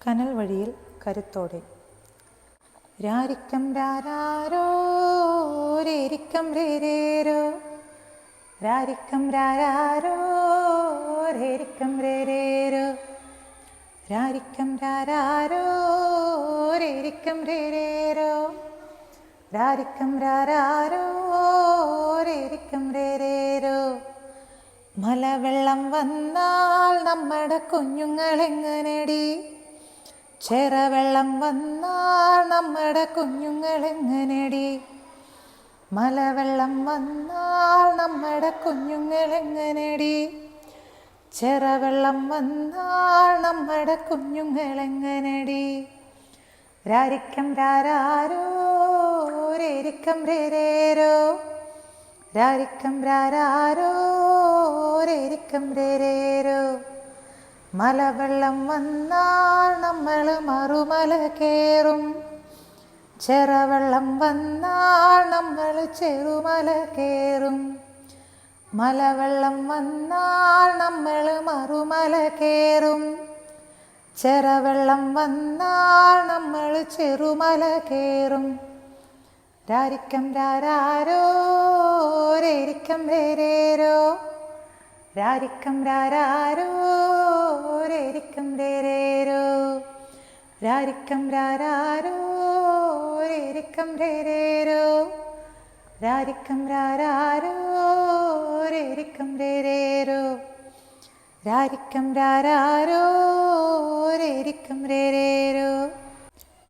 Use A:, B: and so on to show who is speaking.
A: കനൽ വഴിയിൽ കരുത്തോടെ. രാരിക്കം രാരാരോ രേരിക്കം രേരേരോ രാരിക്കം രാരാരോ രേരിക്കം രേരേരോ രാരിക്കം രാരാരോ രേരിക്കം രേരേരോ രാരിക്കം രാരാരോ രേരേരോ മലവെള്ളം വന്നാൽ നമ്മുടെ കുഞ്ഞുങ്ങളെങ്ങനെടി ചെറവെള്ളം വന്നാൽ നമ്മുടെ കുഞ്ഞുങ്ങളെങ്ങനെടി മലവെള്ളം വന്നാൽ നമ്മുടെ കുഞ്ഞുങ്ങളെങ്ങനെടി ചെറവെള്ളം വന്നാൽ നമ്മുടെ കുഞ്ഞുങ്ങളെങ്ങനെടി രാരിക്കം രാരാരോ രേരിക്കം രേരേരോ. രാരിക്കം രാരാരോ രേരിക്കം രേരേരോ. മലവെള്ളം വന്നാൽ നമ്മൾ മറുമല കയറും ചെറവെള്ളം വന്നാൽ നമ്മൾ ചെറുമല കയറും മലവെള്ളം വന്നാൽ നമ്മൾ മറുമല കയറും ചെറവെള്ളം വന്നാൽ നമ്മൾ ചെറുമല കയറും രാരിക്കം രാരാരോ രേരിക്കം രേരേരോ. രാരിക്കം രാരാരോ രേരിക്കം രേരേരോ. രാരിക്കം രാരാരോ രേരിക്കം രേരേരോ. രാരിക്കം രാരാരോ രേരിക്കം രേരേരോ. രാരിക്കം രാരാരോ രേരിക്കം രേരേരോ.